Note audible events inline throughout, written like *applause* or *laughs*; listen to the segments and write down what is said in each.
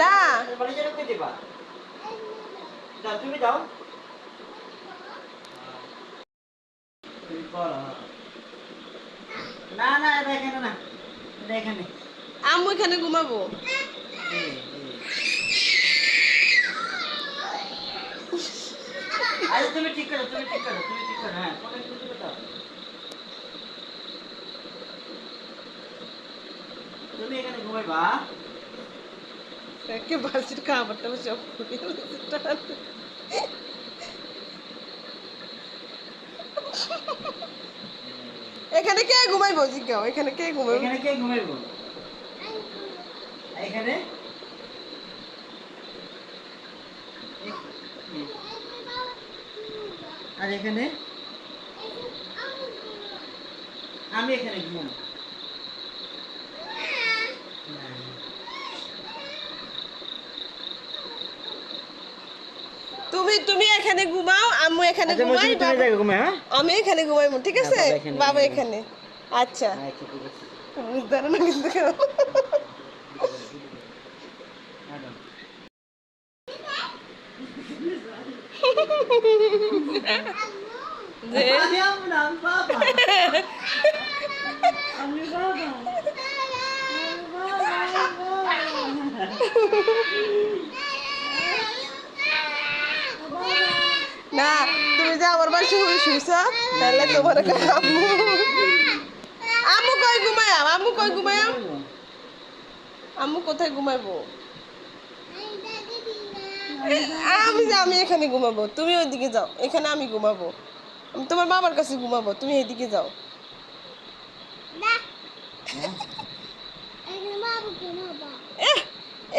না। তুমি করো। না না এখানে না। এখানে। আম্মু এখানে ঘুমাবো। আরে তুমি ঠিক করো তুমি ঠিক করো তুমি ঠিক করো হ্যাঁ তুমি এখানে ঘুমাইবা। একে বাসির খাবারটা সব এখানে কে ঘুমাইবো জিজ্ঞাও এখানে কে ঘুমাইবো এখানে কে ঘুমাইবো এখানে? আর এখানে? আমি এখানে ঘুমাবো। তুমি তুমি এখানে ঘুমাও আম্মু এখানে আচ্ছা ঘুমাই হ্যাঁ? আমি এখানে ঘুমাইবো ঠিক আছে? হ্যাঁ, বাবা এখানে বাবা। এখানে। আচ্ছা। আচ্ছা ঠিক আছে বুঝতে না কিন্তু আমি বাবা *laughs* আমি বাবা না তুমি যে আমার বাসে হয়ে শুইছ, তাহলে তোমার আম্মু। আম্মু কই ঘুমায় আম্মু কই ঘুমায় আম্মু কোথায় ঘুমাইবো? আমি আমি এখানে ঘুমাবো, তুমি ওইদিকে যাও। এখানে আমি ঘুমাবো। আমি তোমার বাবার কাছে ঘুমাবো, তুমি এদিকে যাও।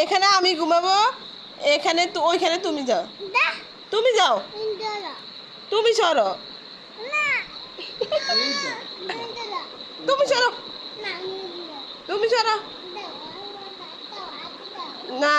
এখানে আমি ঘুমাবো, এখানে ওইখানে তুমি যাও। তুমি যাও। তুমি সরো। তুমি সরো। তুমি সরো। না।